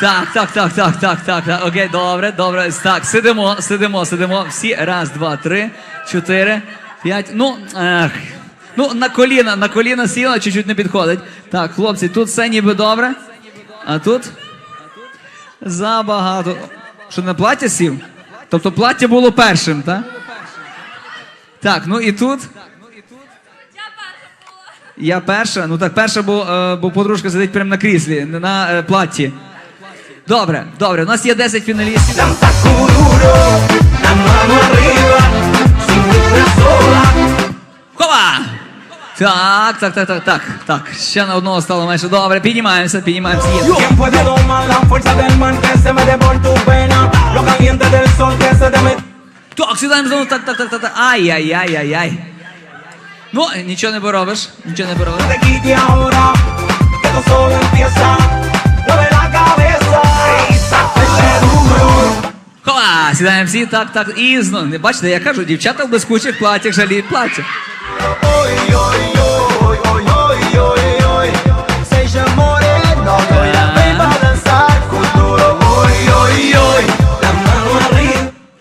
Так, так, так, так, так, так, так. Окей, добре, добре. Так, сидимо, сидимо, сидимо. Всі. Раз, два, три, чотири, п'ять. Ну, ех. Ну, на коліна, на коліна сіла, чуть-чуть не підходить. Так, хлопці, тут все ніби добре. А тут забагато. Що на плаття сів? Тобто плаття було першим, так? Так, ну і тут. Я перша. Ну так, перша, бо, е, бо подружка сидить прямо на кріслі, на е, платті. Добре, добре. У нас є 10 фіналістів. Хова! Так, так, так, так, так, так. Ще на одного стало менше. Добре, піднімаємося, піднімаємося. Є. Так, сідаємо знову. Так, так, так, так, так. Ай-яй-яй-яй-яй. Ну, нічого не поробиш, нічого не поробиш. Сідаємо всі, так, так. І знову. Не бачите, я кажу, дівчата в блискучих платтях жаліють плаття.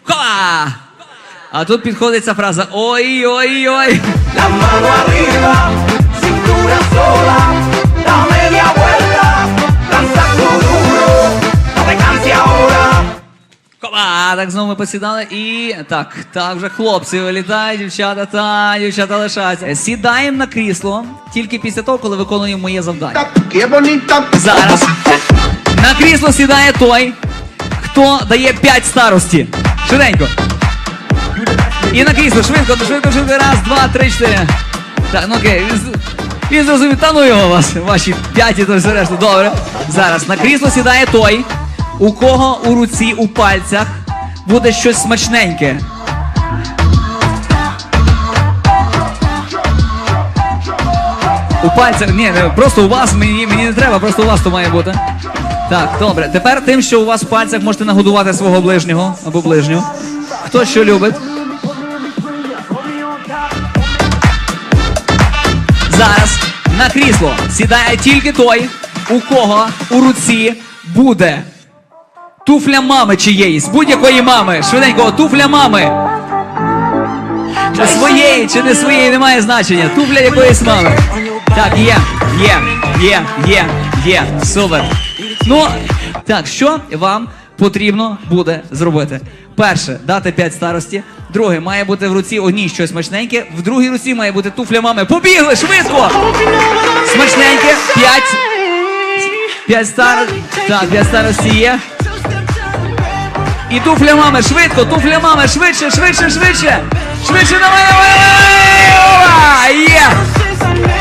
Хова! А тут підходить ця фраза ой-ой-ой. Хова! Так знову ми посідали і так, так, вже хлопці вилітають, дівчата, та, дівчата лишаються. Сідаємо на крісло тільки після того, коли виконуємо моє завдання. Зараз на крісло сідає той, хто дає 5 старості. Швиденько. І на крісло, швидко, швидко, швидко. Раз, два, три, чотири. Так, ну окей. Він, зрозумів, та ну його вас, ваші п'яті, то все решта. Добре. Зараз на крісло сідає той, у кого у руці, у пальцях буде щось смачненьке. У пальцях, ні, просто у вас, мені, мені не треба, просто у вас то має бути. Так, добре. Тепер тим, що у вас в пальцях можете нагодувати свого ближнього або ближню. Хто що любить. Зараз на крісло сідає тільки той, у кого у руці буде туфля мами чиєїсь, будь-якої мами. Швиденько, туфля мами. Чи своєї, чи не своєї, немає значення. Туфля якоїсь мами. Так, є, є, є, є, є. Супер. Ну, так, що вам потрібно буде зробити? Перше, дати 5 старості. Друге, має бути в руці одній щось смачненьке. В другій руці має бути туфля мами. Побігли швидко! Смачненьке. 5. 5 старості. Так, 5 старості є. І туфля мами, швидко, туфля мами, швидше, швидше, швидше. Швидше давай, давай, давай! Є!